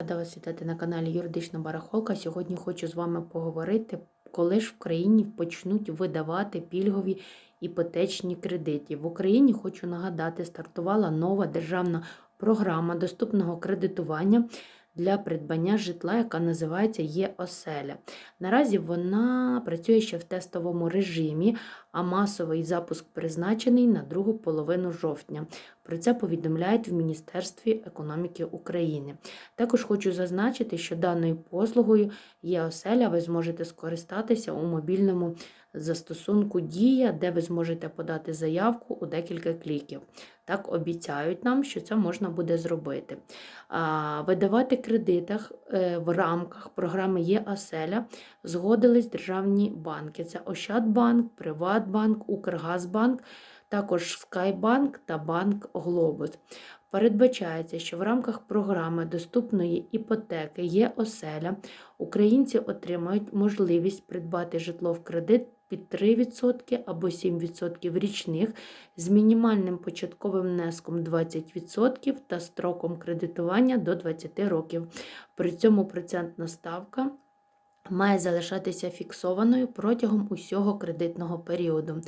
Рада вас вітати на каналі Юридична Барахолка. Сьогодні хочу з вами поговорити, коли ж в країні почнуть видавати пільгові іпотечні кредити. В Україні хочу нагадати, стартувала нова державна програма доступного кредитування для придбання житла, яка називається Є-оселя. Наразі вона працює ще в тестовому режимі, а масовий запуск призначений на другу половину жовтня. Про це повідомляють в Міністерстві економіки України. Також хочу зазначити, що даною послугою є оселя, ви зможете скористатися у мобільному застосунку Дія, де ви зможете подати заявку у декілька кліків. Так обіцяють нам, що це можна буде зробити. Видавати кредитах е, в рамках програми Є згодились державні банки: це Ощадбанк, Приватбанк, Укргазбанк також Скайбанк та Банк Глобус. Передбачається, що в рамках програми доступної іпотеки є оселя, українці отримають можливість придбати житло в кредит під 3% або 7% річних з мінімальним початковим внеском 20% та строком кредитування до 20 років. При цьому процентна ставка має залишатися фіксованою протягом усього кредитного періоду.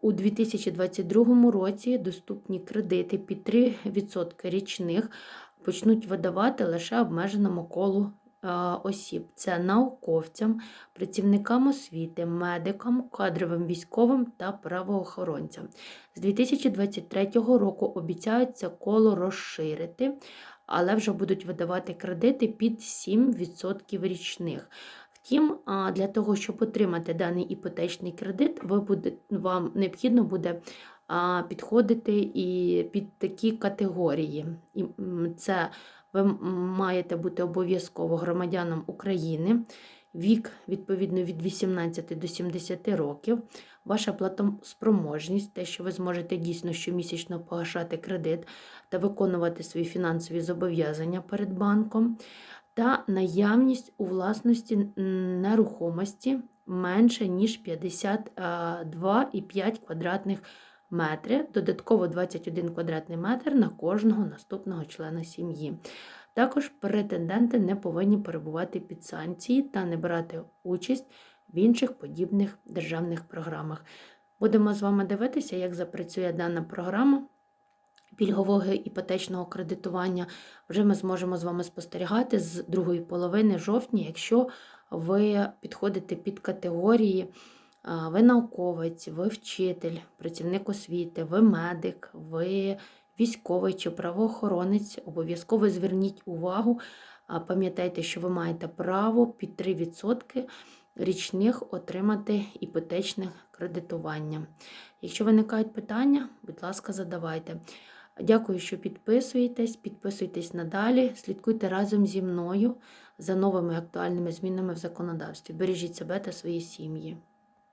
У 2022 році доступні кредити під 3% річних почнуть видавати лише обмеженому колу осіб: це науковцям, працівникам освіти, медикам, кадровим військовим та правоохоронцям. З 2023 року обіцяється коло розширити, але вже будуть видавати кредити під 7% річних. Втім, для того, щоб отримати даний іпотечний кредит, ви буде, вам необхідно буде підходити і під такі категорії. І Це ви маєте бути обов'язково громадянам України, вік, відповідно, від 18 до 70 років, ваша платоспроможність, те, що ви зможете дійсно щомісячно погашати кредит та виконувати свої фінансові зобов'язання перед банком. Та наявність у власності нерухомості менше, ніж 52,5 квадратних метри, додатково 21 квадратний метр на кожного наступного члена сім'ї. Також претенденти не повинні перебувати під санкції та не брати участь в інших подібних державних програмах. Будемо з вами дивитися, як запрацює дана програма пільгового іпотечного кредитування вже ми зможемо з вами спостерігати з другої половини жовтня, якщо ви підходите під категорії, ви науковець, ви вчитель, працівник освіти, ви медик, ви військовий чи правоохоронець, обов'язково зверніть увагу, пам'ятайте, що ви маєте право під 3% річних отримати іпотечне кредитування. Якщо виникають питання, будь ласка, задавайте. Дякую, що підписуєтесь, підписуйтесь надалі, слідкуйте разом зі мною за новими актуальними змінами в законодавстві. Бережіть себе та свої сім'ї.